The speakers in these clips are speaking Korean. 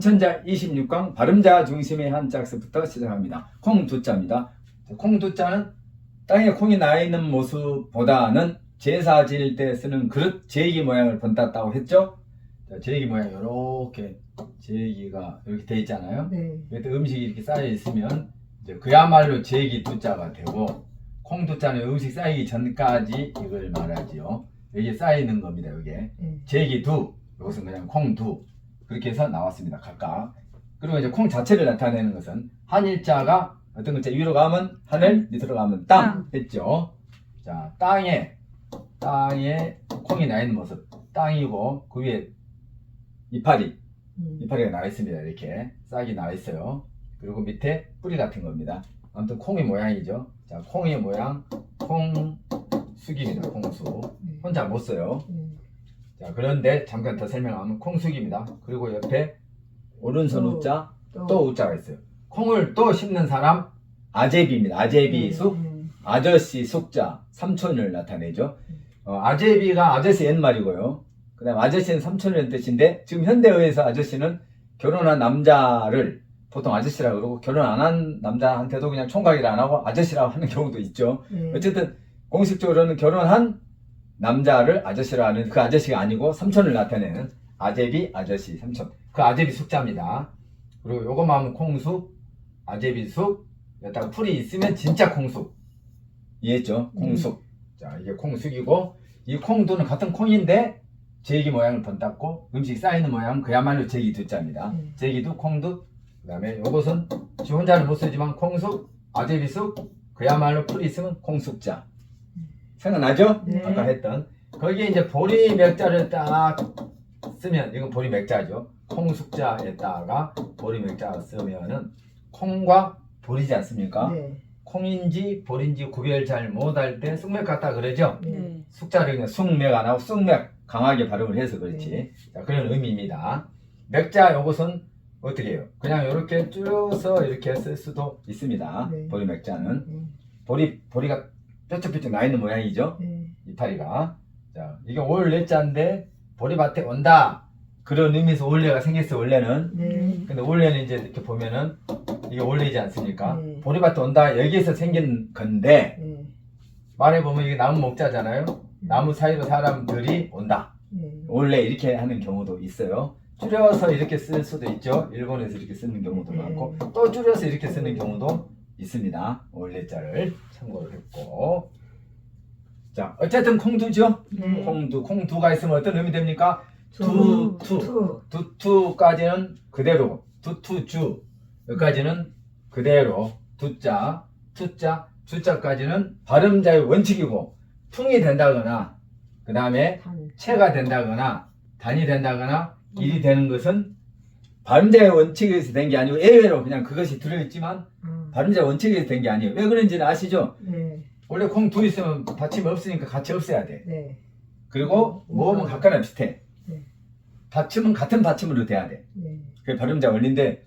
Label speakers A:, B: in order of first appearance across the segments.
A: 삼천자 26강 발음자 중심의 한 짝서부터 시작합니다. 콩 두자입니다. 콩 두자는 땅에 콩이 나 있는 모습보다는 제사 지을 때 쓰는 그릇 제기 모양을 본땄다고 했죠. 자, 제기 모양 이렇게 제기가 이렇게 돼 있잖아요.
B: 네.
A: 그때 음식이 이렇게 쌓여 있으면 이제 그야말로 제기 두자가 되고 콩 두자는 음식 쌓이기 전까지 이걸 말하지요. 여기 쌓여 있는 겁니다. 이게
B: 네.
A: 제기 두 이것은 그냥 콩 두 그렇게 해서 나왔습니다. 각각 그리고 이제 콩 자체를 나타내는 것은 한일자가 어떤 글자 위로 가면 하늘 밑으로 가면 땅 했죠. 자 땅에 땅에 콩이 나 있는 모습 땅이고 그 위에 이파리
B: 음.
A: 이파리가 나와 있습니다. 이렇게 싹이 나와 있어요. 그리고 밑에 뿌리 같은 겁니다. 아무튼 콩의 모양이죠. 자, 콩의 모양, 콩숙입니다. 콩숙.
B: 네.
A: 혼자 못 써요.
B: 네.
A: 자, 그런데 잠깐 더 설명하면 콩숙입니다. 그리고 옆에 오른손
B: 또,
A: 우자,
B: 또,
A: 또 우자가 있어요. 콩을 또 심는 사람, 아제비입니다. 아제비 숙,
B: 네.
A: 아저씨 숙자, 삼촌을 나타내죠. 어, 아제비가 아저씨 옛말이고요. 그 다음 아저씨는 삼촌이라는 뜻인데 지금 현대어에서 아저씨는 결혼한 남자를 보통 아저씨라고 그러고 결혼 안 한 남자한테도 그냥 총각이라 안 하고 아저씨라고 하는 경우도 있죠.
B: 네.
A: 어쨌든 공식적으로는 결혼한 남자를 아저씨라 하는 그 아저씨가 아니고 삼촌을 나타내는 아제비 아저씨 삼촌 그 아제비 숙자입니다. 그리고 요것만 하면 콩숙 아제비 숙 여기다가 풀이 있으면 진짜 콩숙 이해했죠? 콩숙 자 이게 콩숙이고 이 콩두는 같은 콩인데 제기 모양을 번땄고 음식 쌓이는 모양 그야말로 제기 두자입니다.
B: 네.
A: 제기두 콩두 그 다음에 요것은 지 혼자는 못 쓰지만 콩숙 아제비숙 그야말로 풀이 있으면 콩숙자 생각나죠?
B: 네.
A: 아까 했던 거기에 이제 보리 맥자를 딱 쓰면 이건 보리 맥자죠 콩 숙자에다가 보리 맥자 쓰면은 콩과 보리지 않습니까?
B: 네.
A: 콩인지 보리인지 구별 잘 못할 때 쑥맥 같다 그러죠?
B: 네.
A: 숙자를 그냥 쑥맥 안 하고 쑥맥 강하게 발음을 해서 그렇지.
B: 네.
A: 자, 그런 의미입니다. 맥자 요것은 어떻게 해요? 그냥 이렇게 줄여서 이렇게 쓸 수도 있습니다.
B: 네.
A: 보리 맥자는
B: 네.
A: 보리 보리가 뾰족뾰족 나 있는 모양이죠.
B: 네.
A: 이파리가. 자, 이게 올레자인데 보리밭에 온다. 그런 의미에서 올레가 생겼어요. 원래는.
B: 네.
A: 근데 원래는 이제 이렇게 보면은 이게 올레지 않습니까?
B: 네.
A: 보리밭에 온다. 여기에서 생긴 건데
B: 네.
A: 말해 보면 이게 나무 목자잖아요. 나무 사이로 사람들이 온다.
B: 네.
A: 원래 이렇게 하는 경우도 있어요. 줄여서 이렇게 쓸 수도 있죠. 일본에서 이렇게 쓰는 경우도
B: 네.
A: 많고 또 줄여서 이렇게 쓰는 경우도 있습니다. 원래자를 참고를 했고 자 어쨌든 콩두죠.
B: 네.
A: 콩두 콩두가 있으면 어떤 의미 됩니까?
B: 두,
A: 투,
B: 투.
A: 두투까지는 그대로 두투주 여기까지는 그대로 두자 투자 주자까지는 발음자의 원칙이고 풍이 된다거나 그 다음에
B: 단.
A: 체가 된다거나 단이 된다거나 일이 되는 것은 발음자의 원칙에서 된 게 아니고 예외로 그냥 그것이 들어있지만
B: 아.
A: 발음자 원칙에서 된게 아니에요. 왜 그런지는 아시죠?
B: 네.
A: 원래 콩 두 있으면 받침이 없으니까 같이 없애야 돼.
B: 네.
A: 그리고 모음은 각각나 비슷해.
B: 네.
A: 받침은 같은 받침으로 돼야 돼.
B: 네.
A: 그게 발음자 원리인데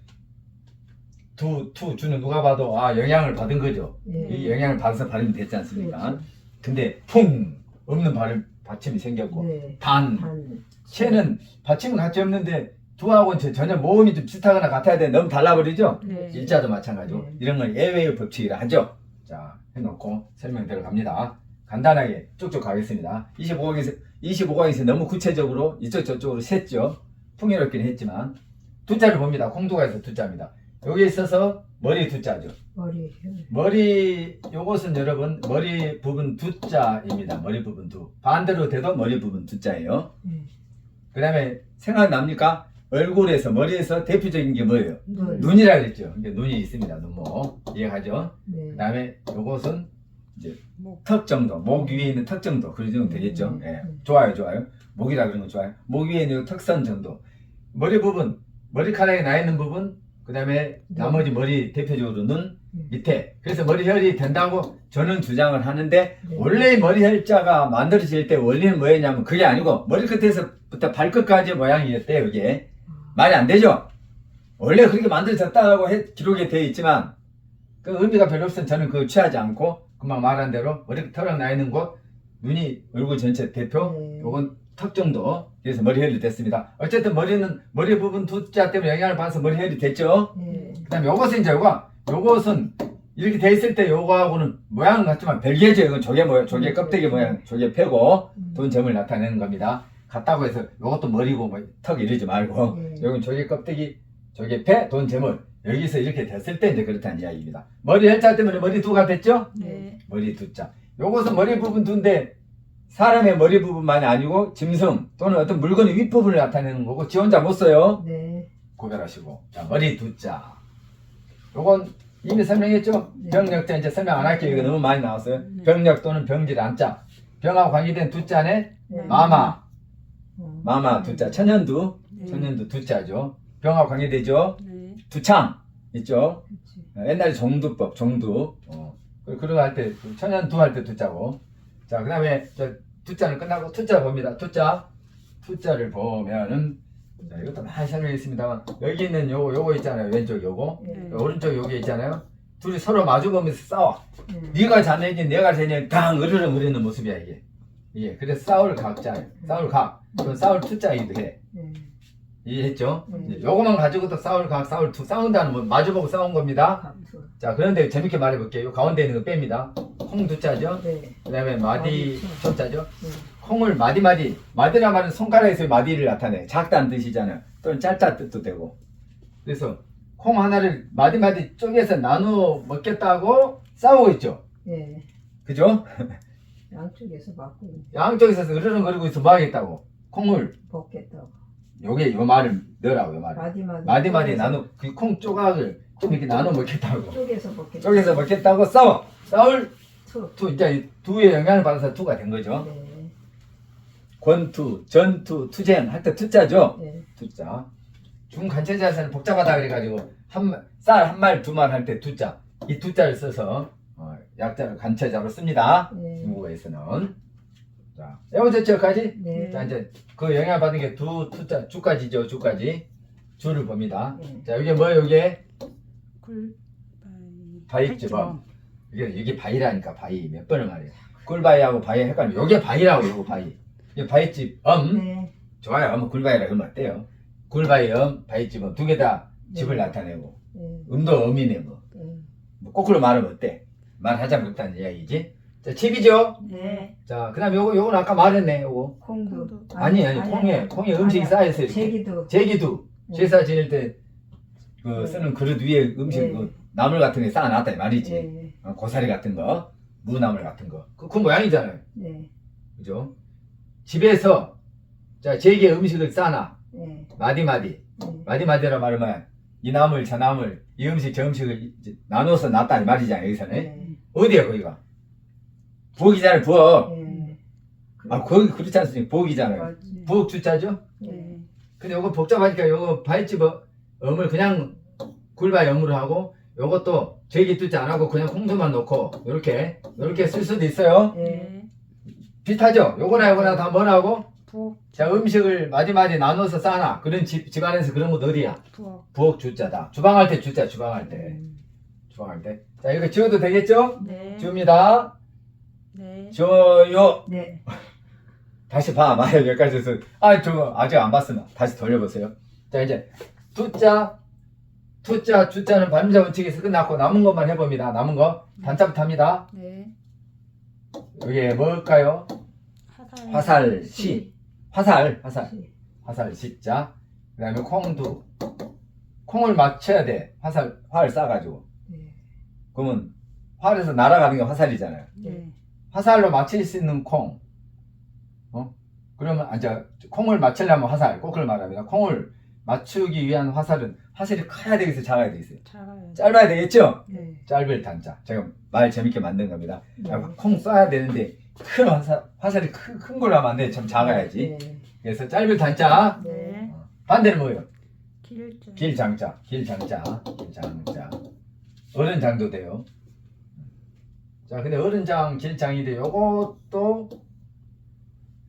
A: 두, 투, 주는 누가 봐도 아 영향을 받은 거죠. 이
B: 네.
A: 영향을 받아서 발음이 됐지 않습니까?
B: 그렇죠.
A: 근데 풍 없는 발음 받침이 생겼고
B: 네.
A: 단
B: 단.
A: 체는 받침은 같이 없는데 두하고는 저- 전혀 모음이 좀 비슷하거나 같아야 돼 너무 달라버리죠?
C: 네.
A: 일자도 마찬가지고
B: 네.
A: 이런 건 예외의 법칙이라 하죠. 자 해놓고 설명 들어갑니다. 간단하게 쭉쭉 가겠습니다. 25강에서 25강에서 너무 구체적으로 이쪽 저쪽으로 셌죠. 풍요롭긴 했지만 두자를 봅니다. 콩두가에서 두자입니다. 여기 있어서 머리 두자죠.
B: 머리.
A: 머리 요것은 여러분 머리 부분 두자입니다. 머리 부분 두 반대로 돼도 머리 부분 두자예요.
B: 네.
A: 그 다음에 생각납니까? 얼굴에서 머리에서 대표적인 게 뭐예요?
B: 눈.
A: 눈이라 그랬죠. 이게 눈이 있습니다. 눈목 이해가죠?
B: 네.
A: 그 다음에 요것은
C: 목.
A: 턱 정도, 목 위에 있는 턱 정도 그 정도 되겠죠.
B: 음,
A: 예,
B: 음.
A: 좋아요, 좋아요. 목이라 그러는 거 좋아요. 목 위에 있는 턱선 정도, 머리 부분, 머리카락에 나 있는 부분, 그 다음에 나머지 머리 대표적으로 눈
B: 음.
A: 밑에. 그래서 머리혈이 된다고 저는 주장을 하는데
B: 네.
A: 원래 머리혈자가 만들어질 때 원리는 뭐였냐면 그게 아니고 머리 끝에서부터 발끝까지 모양이었대요. 이게 말이 안 되죠. 원래 그렇게 만들어졌다고 해- 기록에 되어 있지만 그 의미가 별로 없으면 저는 그거 취하지 않고 금방 말한 대로 머리 털어 나 있는 곳 눈이 얼굴 전체 대표
B: 네.
A: 요건 턱 정도. 그래서 머리 혈이 됐습니다. 어쨌든 머리는 머리 부분 두자 때문에 영향을 받아서 머리 혈이 됐죠.
B: 예.
A: 그다음에 요것은 이제 요거 요것은 이렇게 돼 있을 때 요거하고는 모양은 같지만 별개죠. 이건 조개 모양, 조개 껍데기 모양, 조개 펴고
B: 음.
A: 돈점을 나타내는 겁니다. 같다고 해서 요것도 머리고 뭐 턱 이러지 말고
B: 예.
A: 여기는 조개 껍데기, 조개 폐, 돈점을 여기서 이렇게 됐을 때 이제 그렇다는 이야기입니다. 머리 혈자 때문에 머리 두가 됐죠?
C: 네.
A: 머리 두 자. 요것은 머리 부분 두인데 사람의 머리 부분만이 아니고 짐승 또는 어떤 물건의 윗부분을 나타내는 거고 지 혼자 못 써요.
B: 네.
A: 구별하시고 자 머리 두 자. 요건 이미 설명했죠?
B: 네.
A: 병력자 이제 설명 안 할게요. 이거 너무 많이 나왔어요.
C: 네.
A: 병력 또는 병질 안자. 병하고 관계된 두 자네
B: 네.
A: 마마.
B: 어.
A: 마마 두자. 천연두.
C: 네.
A: 천연두 두자죠. 병하고 관계되죠.
C: 네.
A: 두창 있죠.
B: 그렇지.
A: 옛날에 정두법, 정두. 어. 그- 그런 거할 때, 천연두 할 때 두자고. 자, 그 다음에, 저, 두자는 끝나고 투자 봅니다. 투자. 투자를 보면은, 자, 이것도 많이 설명했습니다만, 여기 있는 요거, 요거 있잖아요. 왼쪽 요거.
B: 예.
A: 오른쪽 요게 있잖아요. 둘이 서로 마주보면서 싸워.
B: 예.
A: 네가 자네지, 내가 쟤네, 강, 으르렁 거리는 모습이야, 이게. 이게. 그래서 싸울 각자예요. 싸울 각. 그건 싸울 투자이기도 해.
B: 예.
A: 이해했죠?
B: 네.
A: 이제 요거만 가지고도 싸울 각, 싸울 투, 싸운다는 뭐 마주보고 싸운 겁니다.
B: 감수.
A: 자, 그런데 재밌게 말해볼게요. 요 가운데 있는 거 뺍니다. 콩 두자죠?
B: 네.
A: 그 다음에 마디 초자죠?
B: 네.
A: 콩을 마디마디. 마디라 말은 손가락에서 마디를 나타내. 작다는 뜻이잖아요. 또는 짧다 뜻도 되고. 그래서 콩 하나를 마디마디 쪼개서 나누어 먹겠다고 싸우고 있죠.
B: 예.
A: 그죠?
B: 양쪽에서 맞고 있네.
A: 양쪽에서 으르렁거리고 있어 뭐 하겠다고. 콩을,
B: 벗겠다고.
A: 요게 요 말을 넣으라고, 요 말을.
B: 마디마디.
A: 마디마디 나누, 그콩 조각을 좀 이렇게 나눠 먹겠다고.
B: 쪼개서 벗겠다.
A: 쪼개서 먹겠다고 싸워. 싸울
B: 투.
A: 투, 이제 이 두의 영향을 받아서 투가 된 거죠.
B: 네.
A: 권투, 전투, 투쟁 할 때 투자죠.
B: 네.
A: 투자. 중간체자에서는 복잡하다 그래가지고 한 쌀 한 말 두 말 할 때 투자. 이 투자를 써서 어, 약자를 간체자로 씁니다.
B: 네.
A: 중국어에서는. 자, 에어제처까지.
B: 네.
A: 자 이제 그 영향을 받은 게 두 투자 주까지죠. 주까지. 주를 봅니다.
B: 네.
A: 자 이게 뭐예요? 이게
C: 굴
A: 바익주범. 이게 이게 바이라니까 바이 몇 번을 말해요. 꿀바이하고 바이 헷갈리면 이게 바이라고 이거 바이. 이게 바이집 엄.
B: 네.
A: 좋아요. 한번 굴바이라 그러면 어때요? 굴바이 엄, 바이집 엄 두 개 다 집을
B: 네.
A: 나타내고
B: 네.
A: 음도 엄이네 뭐.
B: 네.
A: 뭐 거꾸로 말하면 어때? 말하자 못하는 이야기지. 자, 칩이죠.
B: 네.
A: 자, 그 다음 요거 요건 아까 말했네. 요거
B: 콩도.
A: 아니 아니 콩에 콩에 음식이 쌓여 있어요. 이렇게.
B: 제기도.
A: 제기두
B: 네.
A: 제사 지낼 때그
B: 네.
A: 쓰는 그릇 위에 음식
B: 네.
A: 그 나물 같은 게 쌓아놨다 이 말이지.
B: 네.
A: 어, 고사리 같은 거, 무나물 같은 거. 그, 그 모양이잖아요.
B: 네.
A: 그죠? 집에서 자 제게 음식을 쌓아놔.
B: 네.
A: 마디마디.
B: 네.
A: 마디마디라 말하면 이 나물 저 나물 이 음식 저 음식을 이제 나눠서 놨다 이 말이잖아요. 여기서는
B: 네.
A: 어디야 거기가? 부엌이잖아요. 부엌.
B: 네.
A: 아 거기 그렇지 않습니까? 부엌이잖아요.
B: 맞지.
A: 부엌 주자죠?
B: 네.
A: 근데 요거 복잡하니까 요거 바이집 어- 엄을 그냥 굴바이 엄으로 하고 요것도 제기 뚜지 안 하고 그냥 콩수만 넣고 요렇게 요렇게 쓸 수도 있어요.
B: 네.
C: 네.
A: 비슷하죠? 요거나 요거나 다 뭐라고?
C: 부엌
A: 자 음식을 마디마디 나눠서 싸놔. 그런 집 집안에서 그런 거 어디야?
C: 부엌
A: 부엌 주자다. 주방할 때 주자. 주방할 때.
B: 음.
A: 주방할 때. 자 이거 지워도 되겠죠?
C: 네.
A: 지웁니다.
C: 네.
A: 줘요.
B: 네.
A: 다시 봐. 만약 여기까지 해서 아 저거 아직 안 봤으면 다시 돌려보세요. 자 이제 투자 투자 주자는 발음자 원칙에서 끝났고 남은 것만 해봅니다. 남은 거 단자부터 합니다.
C: 네.
A: 이게 뭘까요?
C: 화살
A: 화살 시 화살 화살
B: 시.
A: 화살 시자 그 다음에 콩두 콩을 맞춰야 돼 화살 활 쏴가지고
B: 네.
A: 그러면 활에서 날아가는 게 화살이잖아요.
C: 네.
A: 화살로 맞출 수 있는 콩. 어? 그러면, 아, 저, 콩을 맞추려면 화살, 꼭을 말합니다. 콩을 맞추기 위한 화살은 화살이 커야 되겠어요? 작아야 되겠어요?
C: 작아요.
A: 짧아야 되겠죠?
B: 네.
A: 짧을 단자. 제가 말 재밌게 만든 겁니다.
B: 네.
A: 야, 콩 쏴야 되는데, 큰 화살, 화살이 큰, 큰 걸로 하면 안 돼. 좀 작아야지.
B: 네.
A: 그래서 짧을 단자.
C: 네.
A: 반대는 뭐예요?
C: 길자
A: 길 장자. 길 장자. 길 장자. 어른 장도 돼요. 자, 근데 어른장, 길장인데 요것도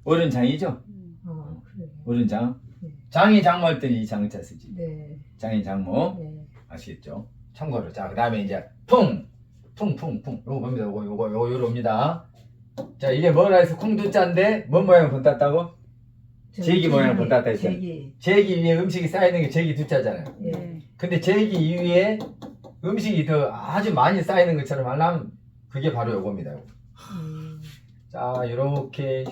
A: 어른장이죠?
C: 음.
B: 아, 그래.
A: 어른장.
B: 네.
A: 장이 장모할 때는 이 장자 쓰지.
B: 네.
A: 장이 장모.
B: 네.
A: 아시겠죠? 참고로. 자, 그 다음에 이제 풍. 풍, 풍, 풍. 요거 봅니다. 요거, 요거, 요거, 옵니다. 자, 이게 뭐라 해서 콩두자인데, 뭔 모양을 본땄다고? 제기 모양을 했다 했잖아.
B: 제기.
A: 제기 위에 음식이 쌓이는 게 제기 두자잖아요.
B: 예.
C: 네.
A: 근데 제기 위에 음식이 더 아주 많이 쌓이는 것처럼 하려면 그게 바로 요겁니다. 요거.
B: 음.
A: 자, 이렇게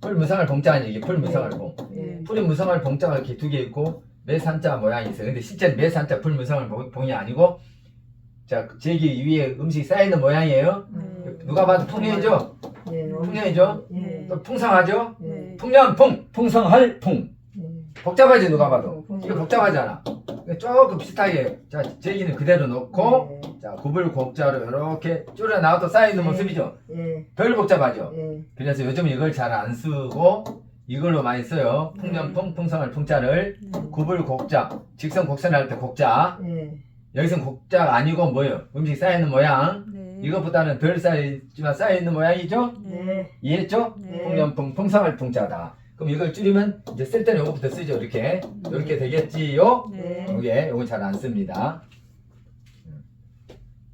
A: 풀 무상을 봉자는 이게 풀 무상을 봉.
B: 예.
A: 풀이 무상을 봉자가 이렇게 두 개 있고 매산자 모양이 있어요. 근데 실제 매산자 풀 무상을 봉- 봉이 아니고 자 제기 위에 음식이 쌓이는 모양이에요.
B: 음.
A: 누가 봐도 풍년이죠.
B: 예.
A: 풍년이죠.
B: 예.
A: 또 풍성하죠.
B: 예.
A: 풍년 풍 풍성할 풍.
B: 예.
A: 복잡하지 누가 봐도.
B: 음,
A: 이거 복잡하잖아. 조금 비슷하게 자 제기는 그대로 놓고 자 구불 곡자로 이렇게 줄여 나와도 쌓이는
B: 네.
A: 모습이죠.
B: 예.
A: 덜 복잡하죠.
B: 예.
A: 그래서 요즘 이걸 잘 안 쓰고 이걸로 많이 써요. 풍년풍 풍성할 풍자를
C: 네.
A: 구불 곡자 직선 곡선을 할때 곡자
B: 예.
A: 여기서는 곡자가 아니고 뭐예요? 음식 쌓이는 모양
C: 네.
A: 이거보다는 덜 쌓이지만 쌓여있는 모양이죠?
B: 네.
A: 이해했죠?
C: 네.
A: 풍년풍 풍성할 풍자다. 그럼 이걸 줄이면 이제 쓸 때는 요거부터 쓰죠. 이렇게 이렇게 되겠지요?
C: 네.
A: 요게 요거 잘안 씁니다.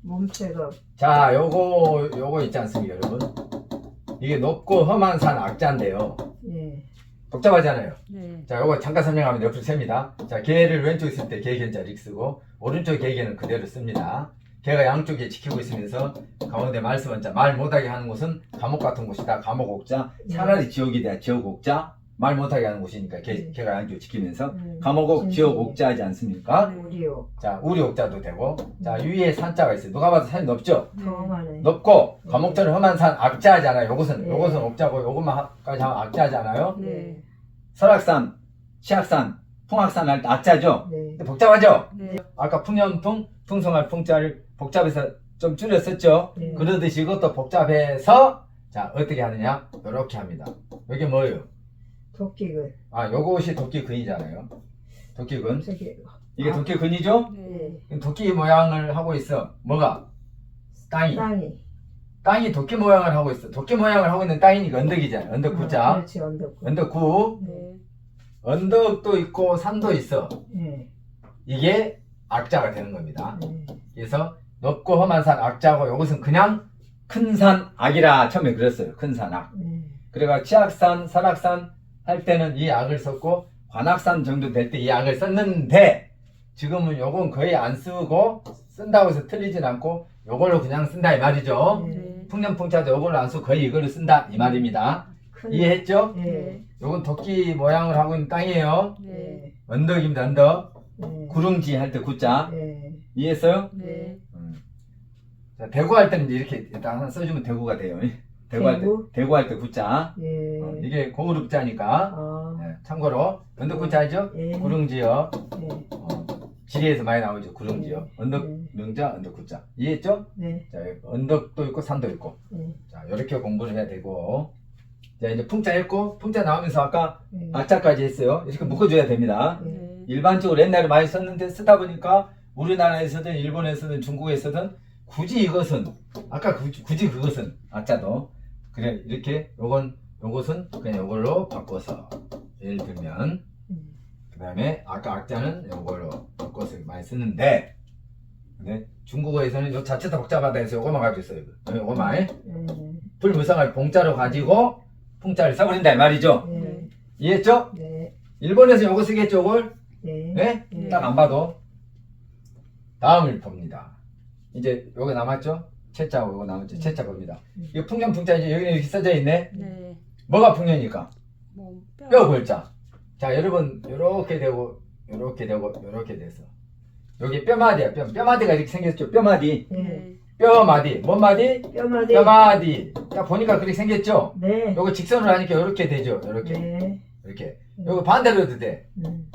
B: 몸체가
A: 자, 요거 요거 있지 않습니까, 여러분? 이게 높고 험한 산 악자인데요.
B: 예.
A: 복잡하잖아요.
C: 네.
A: 자, 요거 잠깐 설명하면 옆으로 셉니다. 자, 개를 왼쪽에 쓸 때 개견자 이렇게 쓰고 오른쪽 개개는 그대로 씁니다. 개가 양쪽에 지키고 있으면서 가운데 말씀은 자, 말 못하게 하는 곳은 감옥 같은 곳이다. 감옥 옥자. 차라리 지옥이다. 지옥 옥자. 말 못하게 하는 곳이니까 개,
B: 네.
A: 개가 양쪽 지키면서
B: 음.
A: 감옥 옥, 지옥
B: 진심이.
A: 옥자 하지 않습니까?
B: 우리요.
A: 자, 우리 옥자도 되고 자, 위에 산자가 있어요. 누가 봐도 산이 높죠?
C: 네.
B: 더하네.
A: 높고 감옥처럼 험한 산 악자 하잖아요. 요것은
B: 네.
A: 요것은 옥자고 요것만까지 하면 악자잖아요.
C: 네.
A: 설악산, 치악산, 풍악산 할 때 악자죠.
B: 네.
A: 근데 복잡하죠?
C: 네.
A: 아까 풍년풍, 풍성할 풍자를 복잡해서 좀 줄였었죠?
B: 네.
A: 그러듯이 이것도 복잡해서 자 어떻게 하느냐? 이렇게 합니다. 이게 뭐예요?
B: 도끼근.
A: 아 요것이 도끼근이잖아요. 도끼근
B: 저기.
A: 이게
B: 아.
A: 도끼근이죠?
C: 네.
B: 예.
A: 도끼 모양을 하고 있어. 뭐가? 땅이.
B: 땅이.
A: 땅이 도끼 모양을 하고 있어. 도끼 모양을 하고 있는 땅이니까 언덕이잖아요. 언덕
B: 아,
A: 구자.
B: 그렇지 언덕.
A: 언덕 구.
C: 네.
A: 언덕도 있고 산도 있어.
B: 예.
A: 이게 악자가 되는 겁니다.
B: 예.
A: 그래서 높고 험한 산 악자고 이것은 그냥 큰 산 악이라 처음에 그랬어요. 큰 산 악.
B: 예.
A: 그래가 치악산, 설악산 할 때는 이 악을 썼고 관악산 정도 될 때 이 악을 썼는데 지금은 요건 거의 안 쓰고 쓴다고 해서 틀리진 않고 요걸로 그냥 쓴다 이 말이죠.
B: 예.
C: 네.
A: 풍년풍자도 요걸로 안 쓰고 거의 이걸로 쓴다 이 말입니다.
B: 큰.
A: 이해했죠?
B: 예.
A: 요건 도끼 모양을 하고 있는 땅이에요.
C: 네.
B: 예.
A: 언덕입니다. 언덕.
B: 예.
A: 구릉지 할때 구자.
B: 예.
A: 이해했어요?
C: 네.
A: 음. 자, 대구 할 때는 이제 이렇게 일단 하나 써주면 대구가 돼요. 대구 할 때,
B: 대구?
A: 대구 할 때 구자.
B: 예.
A: 어, 이게 고무룩자니까.
B: 아.
A: 예, 참고로, 언덕 구자죠?
B: 예.
A: 구릉지역.
B: 예.
A: 어, 지리에서 많이 나오죠. 구릉지역. 언덕,
B: 음.
A: 능자, 언덕 구자. 이해했죠?
B: 네.
A: 자, 언덕도 있고 산도 있고.
B: 예.
A: 자, 이렇게 공부를 해야 되고. 자, 이제 풍자 했고, 풍자 나오면서 아까
B: 예.
A: 악자까지 했어요. 이렇게 묶어줘야 됩니다.
B: 예.
C: 네.
A: 일반적으로 옛날에 많이 썼는데 쓰다 보니까 우리나라에서든 일본에서든 중국에서든 굳이 이것은 아까 굳이, 굳이 그것은 악자도 그래 이렇게 요건 요것은 그냥 요걸로 바꿔서 예를 들면
B: 음.
A: 그 다음에 아까 악자는 요걸로 바꿔서 많이 쓰는데 근데 중국어에서는 요 자체도 복잡하다 해서 요거만 가지고 써요 요거만
B: 예.
A: 불무상을 봉자로 가지고 풍자를 써버린다 이 말이죠
B: 예.
A: 이해했죠?
B: 네.
A: 일본에서 요거 쓰겠죠 요걸
B: 네.
A: 네?
B: 네.
A: 딱 안 봐도 다음을 봅니다. 이제 요거 남았죠? 채자고 요거 남았죠? 채자 봅니다.
B: 음.
A: 이거 풍년 풍자 이제 여기는 이렇게 써져 있네.
C: 네.
A: 뭐가 풍년일까?
C: 뭐 뼈.
A: 뼈 골자. 자 여러분 요렇게 되고 요렇게 되고 요렇게 돼서 여기 뼈마디야. 뼈 뼈마디가 이렇게 생겼죠? 뼈마디.
B: 예.
C: 네.
A: 뼈마디. 뭔 마디?
B: 뼈마디.
A: 뼈마디. 딱 보니까 그렇게 생겼죠?
B: 네.
A: 요거 직선으로 하니까 요렇게 되죠? 요렇게
B: 네.
A: 이렇게. 요거 반대로 해도 돼.
B: 음.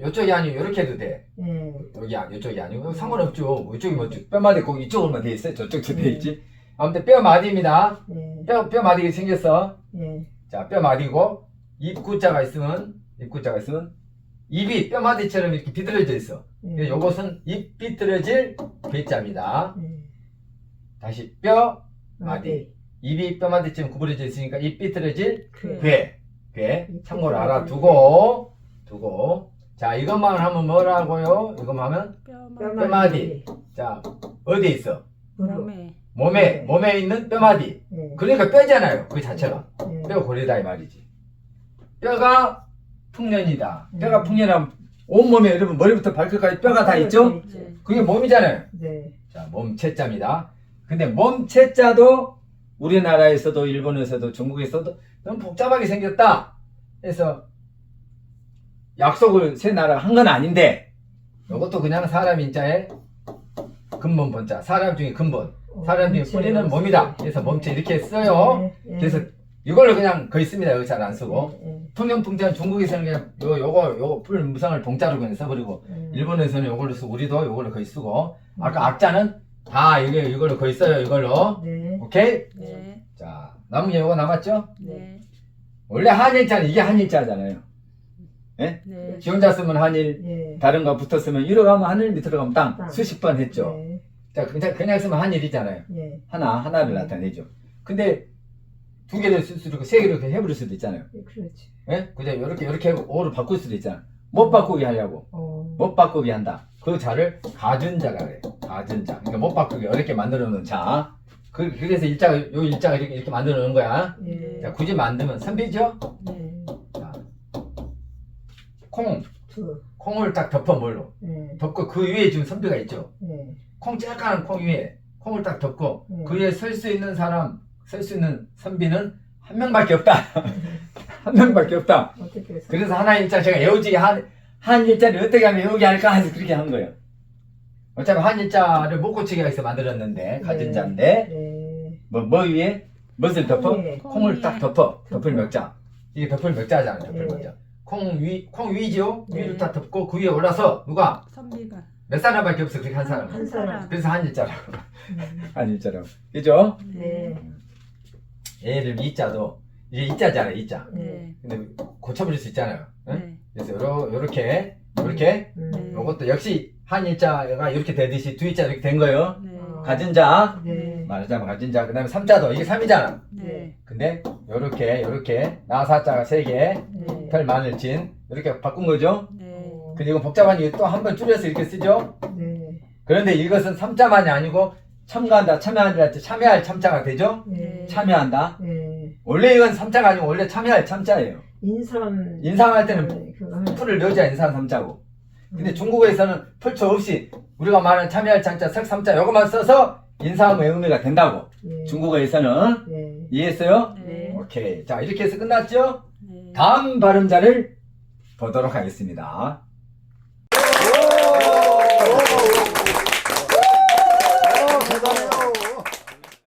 A: 요쪽이 아니고 요렇게 해도 돼.
B: 예.
A: 여기 아, 이쪽이 아니고 상관없죠. 뭐 이쪽이 뭐 뼈마디 꼭 이쪽으로만 돼 있어요. 저쪽도 돼
B: 네.
A: 있지. 아무튼 뼈마디입니다.
B: 예.
A: 뼈 뼈마디가 생겼어.
B: 예.
A: 자 뼈마디고 입구자가 있으면 입구자가 있으면 입이 뼈마디처럼 이렇게 비틀어져 있어.
B: 예.
A: 요것은 입 비틀어질 괴자입니다.
B: 예.
A: 다시 뼈
B: 마디.
A: 입이 뼈마디처럼 구부러져 있으니까 입 비틀어질
B: 그.
A: 괴. 괴.
B: 입
A: 참고로 알아두고 두고 자 이것만 하면 뭐라고요? 이것만 하면
C: 뼈만
A: 뼈마디. 자 어디 있어?
C: 몸에.
A: 몸에
B: 네.
A: 몸에 있는 뼈마디
B: 예.
A: 그러니까 뼈잖아요 그 자체가
B: 예.
A: 뼈 고리다 이 말이지 뼈가 풍년이다.
B: 음.
A: 뼈가 풍년하면 온몸에 여러분 머리부터 발끝까지 뼈가 다 있죠?
C: 네.
A: 그게 몸이잖아요.
B: 네.
A: 자, 몸체자입니다. 근데 몸체자도 우리나라에서도 일본에서도 중국에서도 너무 복잡하게 생겼다. 그래서 약속을 세 나라가 한 건 아닌데 이것도 그냥 사람 인자의 근본 본자. 사람 중에 근본. 사람 중에 뿌리는 몸이다. 그래서 몸체 이렇게 써요.
B: 네, 네.
A: 그래서 이걸로 그냥 거의 씁니다. 여기 잘 안 쓰고.
B: 네,
A: 통영풍자는 중국에서는 그냥 요, 요거, 요거 풀 무상을 동자로 그냥 써버리고
B: 네.
A: 일본에서는 이걸로 쓰고 우리도 이걸로 거의 쓰고 아까 악자는 다 이게 이걸로 거의 써요 이걸로
B: 네.
A: 오케이
C: 네.
A: 자 남은 게 이거 남았죠
C: 네.
A: 원래 한일자는 이게 한일자잖아요
C: 네.
A: 지 혼자 쓰면 한일
B: 네.
A: 다른 거 붙어 쓰면 위로 가면 하늘 밑으로 가면 땅
B: 땅.
A: 수십 번 했죠
B: 네.
A: 자 그냥 그냥 쓰면 한일이잖아요
B: 네.
A: 하나 하나를 나타내죠 근데 두 개를 쓸 수도 있고 세 개를 이렇게 해버릴 수도 있잖아요
B: 그렇지.
A: 예? 그죠 이렇게 이렇게 하고 오를 바꿀 수도 있잖아 못 바꾸게 하려고
B: 어.
A: 못 바꾸게 한다. 그 자를 가준 자가 그래. 가준 자. 그러니까 못 바꾸게 어렵게 만들어 놓은 자. 그, 그래서 일자가, 요 일자가 이렇게, 이렇게 만들어 놓은 거야.
B: 네.
A: 자, 굳이 만들면 선비죠?
B: 네.
A: 자, 콩.
B: 두.
A: 콩을 딱 덮어 뭘로?
B: 네.
A: 덮고 그 위에 지금 선비가 있죠?
B: 네.
A: 콩 쬐까는 콩 위에 콩을 딱 덮고
B: 음.
A: 그 위에 설 수 있는 사람, 설 수 있는 선비는 한 명밖에 없다. 한 명밖에 없다.
B: 어떻게 해서?
A: 그래서 하나의 일자 제가 애우지 한, 한 일자를 어떻게 하면 애우게 할까 해서 그렇게 한 거예요. 어차피 한 일자를 못 고치게 해서 만들었는데, 가진 자인데,
B: 네.
A: 뭐, 뭐 위에? 무엇을 덮어?
B: 콩에.
A: 콩을 딱 덮어. 덮을 몇 자. 이게 덮을 몇 자잖아요, 덮을
B: 네.
A: 몇 자. 콩 위, 콩 위죠?
B: 네.
A: 위를 딱 덮고 그 위에 올라서, 누가?
C: 선비가
A: 몇 사람밖에 없어, 그렇게 한 사람.
B: 한 사람.
A: 그래서 한 일자라고.
B: 음.
A: 한 일자라고. 그죠?
B: 네.
A: 얘를 이자도, 이게 이자잖아요, 이자.
C: 네.
A: 근데 고쳐버릴 수 있잖아요. 응?
C: 네.
A: 그래서 요러, 요렇게, 요렇게,
B: 음.
C: 네.
A: 요것도 역시 한 일자가 이렇게 되듯이 두 일자 이렇게 된 거예요.
C: 네.
B: 어.
A: 가진 자,
B: 네.
A: 말하자면 가진 자, 그 다음에 삼자도 이게 삼이잖아.
C: 네.
A: 근데 요렇게 요렇게 나사자가 세 개,
B: 네.
A: 별 마늘 진 이렇게 바꾼 거죠.
C: 네.
B: 어.
A: 근데 이거 복잡한 이유 또한 번 줄여서 이렇게 쓰죠.
B: 네.
A: 그런데 이것은 삼자만이 아니고 첨가한다, 참여한다, 참여할 참자가 되죠.
B: 네.
A: 참여한다.
B: 네.
A: 원래 이건 삼자가 아니고 원래 참여할 참자예요.
B: 인삼.
A: 인삼할 때는
B: 네, 그거.
A: 풀을 넣어야 인삼 삼자고. 근데
B: 음.
A: 중국에서는 풀초 없이 우리가 말하는 참여할 참자, 석 삼자 요것만 써서 인삼의 의미가 된다고.
B: 네.
A: 중국어에서는
B: 네.
A: 이해했어요?
C: 네.
A: 오케이. 자, 이렇게 해서 끝났죠?
C: 네.
A: 다음 발음자를 보도록 하겠습니다.